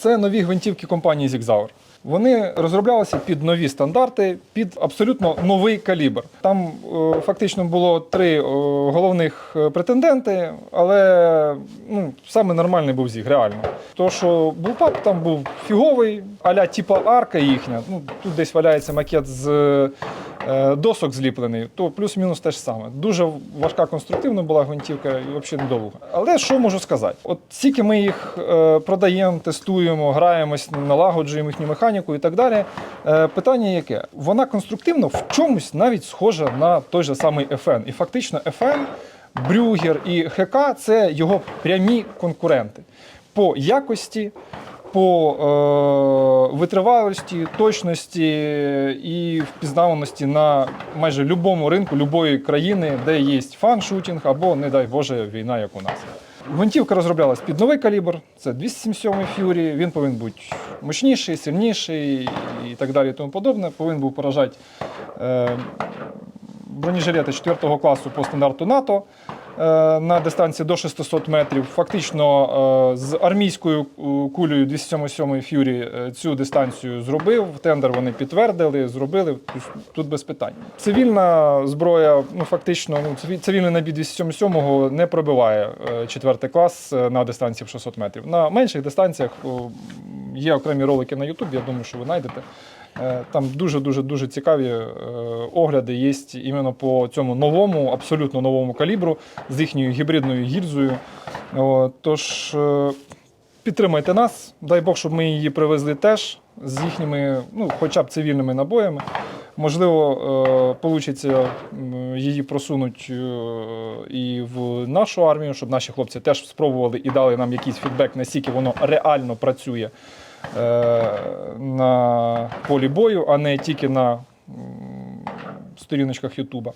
Це нові гвинтівки компанії Zigzauer. Вони розроблялися під нові стандарти, під абсолютно новий калібр. Там е, фактично було три е, головних е, претенденти, але ну, саме нормальний був зіг, реально. То, що Bullpup там був фіговий, аля типа арка їхня. Ну, тут десь валяється макет з досок зліплений, то плюс-мінус те ж саме. Дуже важка конструктивна була гвинтівка і взагалі недовга. Але що можу сказати? От стільки ми їх е, продаємо, тестуємо, граємось, налагоджуємо їхню механіку і так далі. Е, питання яке? Вона конструктивно в чомусь навіть схожа на той же самий FN. І фактично FN, Брюгер і ХК це його прямі конкуренти по якості, по е, витривалості, точності і впізнаваності на майже будь-якому ринку будь-якої країни, де є фан-шутінг або, не дай Боже, війна, як у нас. Гвинтівка розроблялась під новий калібр, це 277 Fury, він повинен бути мощніший, сильніший і так далі і тому подобне. Повинен був поражати е, бронежилети 4 класу по стандарту НАТО на дистанції до 600 метрів. Фактично е, з армійською е, кулею 277 Fury е, цю дистанцію зробив. Тендер вони підтвердили, зробили. Тут без питань. Цивільна зброя, ну фактично, ну, циві- цивільний набій 277 не пробиває 4 клас е, на дистанції в 600 метрів. На менших дистанціях є окремі ролики на Ютубі, я думаю, що ви знайдете. Е, Там дуже-дуже дуже цікаві е, огляди є іменно по цьому новому, абсолютно новому калібру з їхньою гібридною гільзою. Тож е, підтримайте нас. Дай Бог, щоб ми її привезли теж з їхніми, ну, хоча б цивільними набоями. Можливо, вийде її просунути е, і в нашу армію, щоб наші хлопці теж спробували і дали нам якийсь фідбек, наскільки воно реально працює е, на полі бою, а не тільки на сторіночках Ютуба.